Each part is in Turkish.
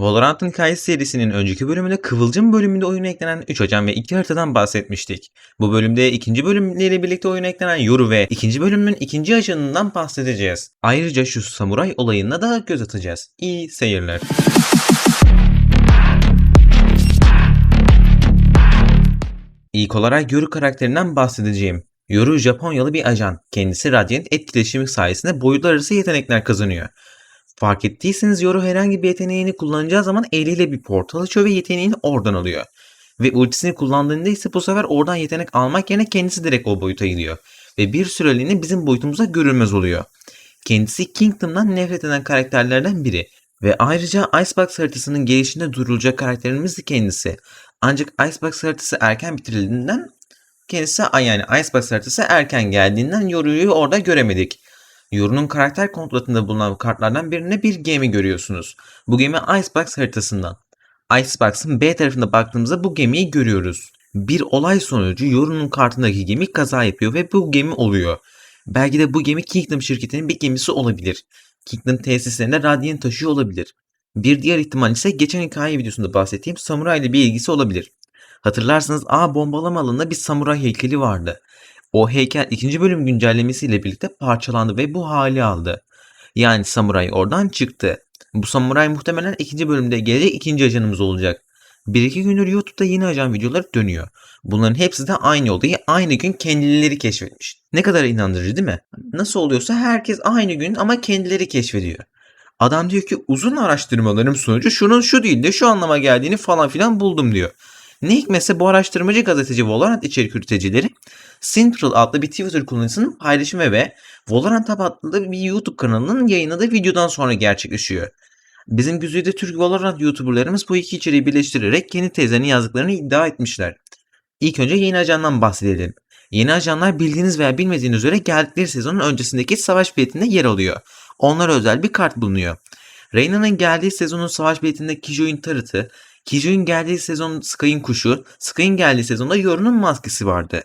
Valorant'ın hikayesi serisinin önceki bölümünde Kıvılcım bölümünde oyuna eklenen 3 ajan ve 2 haritadan bahsetmiştik. Bu bölümde ikinci bölümleriyle birlikte oyuna eklenen Yoru ve ikinci bölümün ikinci ajanından bahsedeceğiz. Ayrıca şu samuray olayına da göz atacağız. İyi seyirler. İlk olarak Yoru karakterinden bahsedeceğim. Yoru Japonyalı bir ajan. Kendisi Radiant etkileşimi sayesinde boyutlar arası yetenekler kazanıyor. Fark ettiyseniz Yoru herhangi bir yeteneğini kullanacağı zaman eliyle bir portal açıyor ve yeteneğini oradan alıyor. Ve ultisini kullandığında ise bu sefer oradan yetenek almak yerine kendisi direkt o boyuta gidiyor. Ve bir süreliğine bizim boyutumuza görülmez oluyor. Kendisi Kingdom'dan nefret eden karakterlerden biri. Ve ayrıca Icebox haritasının gelişinde durulacak karakterimiz de kendisi. Ancak Icebox haritası erken bitirildiğinden kendisi yani Icebox haritası erken geldiğinden Yoru'yu orada göremedik. Yoru'nun karakter kontratında bulunan kartlardan birine bir gemi görüyorsunuz. Bu gemi Icebox haritasından. Icebox'ın B tarafında baktığımızda bu gemiyi görüyoruz. Bir olay sonucu Yoru'nun kartındaki gemi kaza yapıyor ve bu gemi oluyor. Belki de bu gemi Kingdom şirketinin bir gemisi olabilir. Kingdom tesislerinde Radiant taşıyor olabilir. Bir diğer ihtimal ise geçen hikaye videosunda bahsettiğim samuray ile bir ilgisi olabilir. Hatırlarsanız A bombalama alanında bir samuray heykeli vardı. O heykel ikinci bölüm güncellemesiyle birlikte parçalandı ve bu hali aldı. Yani samuray oradan çıktı. Bu samuray muhtemelen ikinci bölümde gelecek ikinci ajanımız olacak. Bir iki gündür YouTube'da yeni ajan videoları dönüyor. Bunların hepsi de aynı olayı aynı gün kendileri keşfetmiş. Ne kadar inandırıcı değil mi? Nasıl oluyorsa herkes aynı gün ama kendileri keşfediyor. Adam diyor ki uzun araştırmalarım sonucu şunun şu değil de şu anlama geldiğini falan filan buldum diyor. Ne hikmetse bu araştırmacı gazeteci Valorant içerik üreticileri Central adlı bir Twitter kullanıcısının paylaşımı ve Valorant adlı bir YouTube kanalının yayınladığı videodan sonra gerçekleşiyor. Bizim güzide Türk Valorant YouTuberlarımız bu iki içeriği birleştirerek yeni tezlerini yazdıklarını iddia etmişler. İlk önce yeni ajandan bahsedelim. Yeni ajanlar bildiğiniz veya bilmediğiniz üzere geldikleri sezonun öncesindeki savaş biletinde yer alıyor. Onlara özel bir kart bulunuyor. Reyna'nın geldiği sezonun savaş biletinde Kijo'nun tarıtı, Kijo'nun geldiği sezon Sky'ın kuşu, Sky'ın geldiği sezonda Yoru'nun maskesi vardı.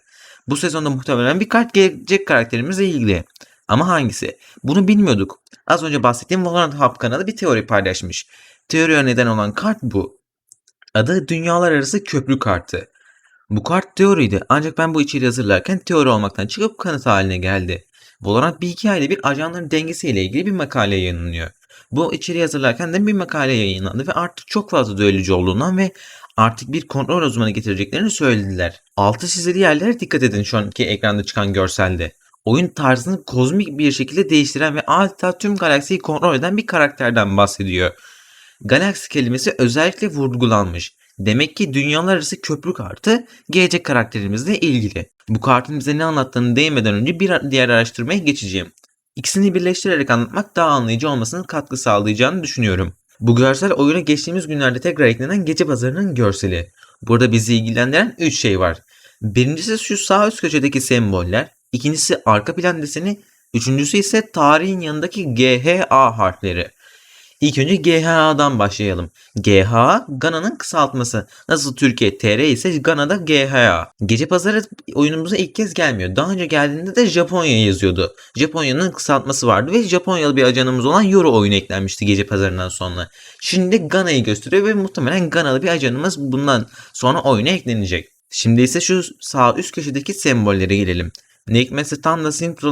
Bu sezonda muhtemelen bir kart gelecek karakterimizle ilgili. Ama hangisi? Bunu bilmiyorduk. Az önce bahsettiğim Valorant Hub kanalı bir teori paylaşmış. Teoriye neden olan kart bu. Adı Dünyalar Arası Köprü Kartı. Bu kart teoriydi ancak ben bu içeriği hazırlarken teori olmaktan çıkıp kanıt haline geldi. Valorant bir hikayeyle bir ajanların dengesiyle ilgili bir makale yayınlanıyor. Bu içeriği hazırlarken de bir makale yayınlandı ve artık çok fazla düellocu olduğundan ve artık bir kontrol uzmanı getireceklerini söylediler. Altı çizili yerlere dikkat edin şu anki ekranda çıkan görselde. Oyun tarzını kozmik bir şekilde değiştiren ve adeta tüm galaksiyi kontrol eden bir karakterden bahsediyor. Galaksi kelimesi özellikle vurgulanmış. Demek ki dünyalar arası köprü kartı gelecek karakterimizle ilgili. Bu kartın bize ne anlattığını değinmeden önce bir diğer araştırmaya geçeceğim. İkisini birleştirerek anlatmak daha anlayıcı olmasına katkı sağlayacağını düşünüyorum. Bu görsel oyuna geçtiğimiz günlerde tekrar eklenen gece pazarının görseli. Burada bizi ilgilendiren 3 şey var. Birincisi şu sağ üst köşedeki semboller, ikincisi arka plan deseni, üçüncüsü ise tarihin yanındaki GHA harfleri. İlk önce GHA'dan başlayalım. GHA, Gana'nın kısaltması. Nasıl Türkiye TR ise Gana'da GHA. Gece pazarı oyunumuza ilk kez gelmiyor. Daha önce geldiğinde de Japonya yazıyordu. Japonya'nın kısaltması vardı ve Japonyalı bir ajanımız olan Euro oyunu eklenmişti gece pazarından sonra. Şimdi Gana'yı gösteriyor ve muhtemelen Ganalı bir ajanımız bundan sonra oyuna eklenecek. Şimdi ise şu sağ üst köşedeki sembollere gelelim. Ne hikmetse tam da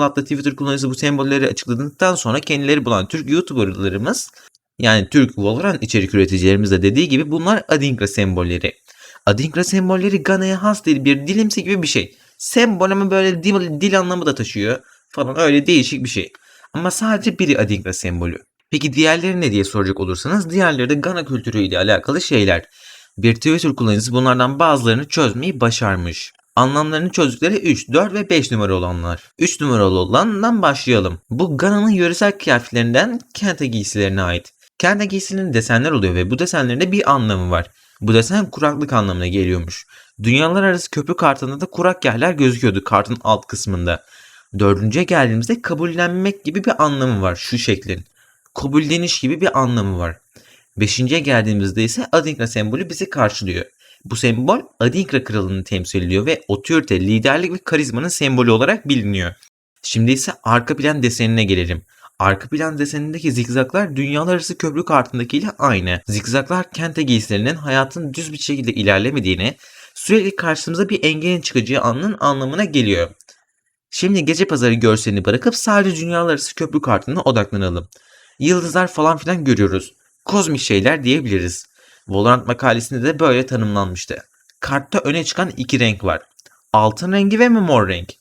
adlı Twitter kullanıcısı bu sembolleri açıkladıktan sonra kendileri bulan Türk YouTuber'larımız yani Türk Valorant içerik üreticilerimiz de dediği gibi bunlar Adinkra sembolleri. Adinkra sembolleri Gana'ya has değil bir dilimsi gibi bir şey. Sembol ama böyle dil, dil anlamı da taşıyor falan öyle değişik bir şey. Ama sadece biri Adinkra sembolü. Peki diğerleri ne diye soracak olursanız diğerleri de Gana kültürüyle alakalı şeyler. Bir Twitter kullanıcısı bunlardan bazılarını çözmeyi başarmış. Anlamlarını çözdükleri 3, 4 ve 5 numara olanlar. 3 numaralı olandan başlayalım. Bu Gana'nın yöresel kıyafetlerinden Kenta giysilerine ait. Kenta giysilerinin desenler oluyor ve bu desenlerin de bir anlamı var. Bu desen kuraklık anlamına geliyormuş. Dünyalar arası köprü kartında da kurak yerler gözüküyordu kartın alt kısmında. Dördüncüye geldiğimizde kabullenmek gibi bir anlamı var şu şeklin. Kabulleniş gibi bir anlamı var. Beşinciye geldiğimizde ise Adinkra sembolü bizi karşılıyor. Bu sembol Adinkra kralını temsil ediyor ve otorite, liderlik ve karizmanın sembolü olarak biliniyor. Şimdi ise arka plan desenine gelelim. Arka plan desenindeki zikzaklar dünyalar arası köprü kartındakiyle aynı. Zikzaklar kente giysilerinin hayatın düz bir şekilde ilerlemediğini, sürekli karşımıza bir engelin çıkacağı anının anlamına geliyor. Şimdi gece pazarı görselini bırakıp sadece dünyalar arası köprü kartına odaklanalım. Yıldızlar falan filan görüyoruz. Kozmik şeyler diyebiliriz. Valorant makalesinde de böyle tanımlanmıştı. Kartta öne çıkan iki renk var. Altın rengi ve mor renk.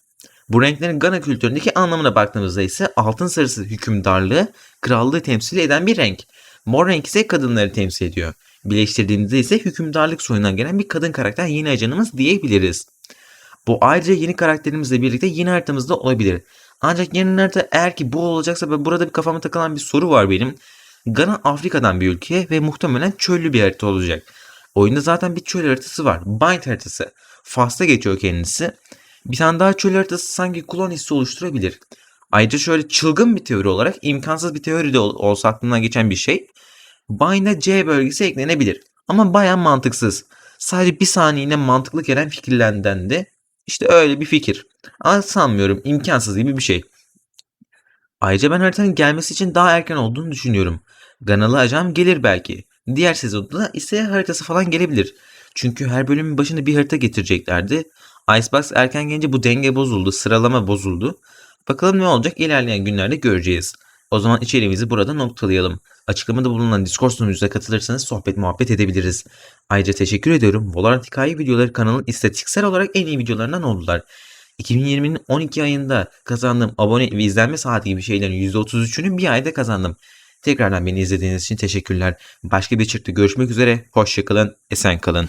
Bu renklerin Gana kültüründeki anlamına baktığımızda ise altın sarısı hükümdarlığı, krallığı temsil eden bir renk. Mor renk ise kadınları temsil ediyor. Birleştirdiğimizde ise hükümdarlık soyundan gelen bir kadın karakter yeni ajanımız diyebiliriz. Bu ayrıca yeni karakterimizle birlikte yeni haritamızda olabilir. Ancak yeni harita eğer ki bu olacaksa ve burada bir kafama takılan bir soru var benim. Gana Afrika'dan bir ülke ve muhtemelen çöllü bir harita olacak. Oyunda zaten bir çöl haritası var. Bind haritası. Fas'ta geçiyor kendisi. Bir tane daha çöl haritası sanki klon hissi oluşturabilir. Ayrıca şöyle çılgın bir teori olarak imkansız bir teori de ol- olsa aklımdan geçen bir şey. Bind'a C bölgesi eklenebilir. Ama baya mantıksız. Sadece bir saniyene mantıklı gelen fikirlerden de işte öyle bir fikir. Ama sanmıyorum imkansız gibi bir şey. Ayrıca ben haritanın gelmesi için daha erken olduğunu düşünüyorum. Ganalı ajan gelir belki. Diğer sezonda ise haritası falan gelebilir. Çünkü her bölümün başında bir harita getireceklerdi. Icebox erken gelince bu denge bozuldu, sıralama bozuldu. Bakalım ne olacak ilerleyen günlerde göreceğiz. O zaman içeriğimizi burada noktalayalım. Açıklamada bulunan Discord sunucumuza katılırsanız sohbet muhabbet edebiliriz. Ayrıca teşekkür ediyorum. Valorant hikaye videoları kanalın istatistiksel olarak en iyi videolarından oldular. 2020'nin 12 ayında kazandığım abone ve izlenme saati gibi şeylerin %33'ünü bir ayda kazandım. Tekrardan beni izlediğiniz için teşekkürler. Başka bir çıktı görüşmek üzere. Hoşçakalın, esen kalın.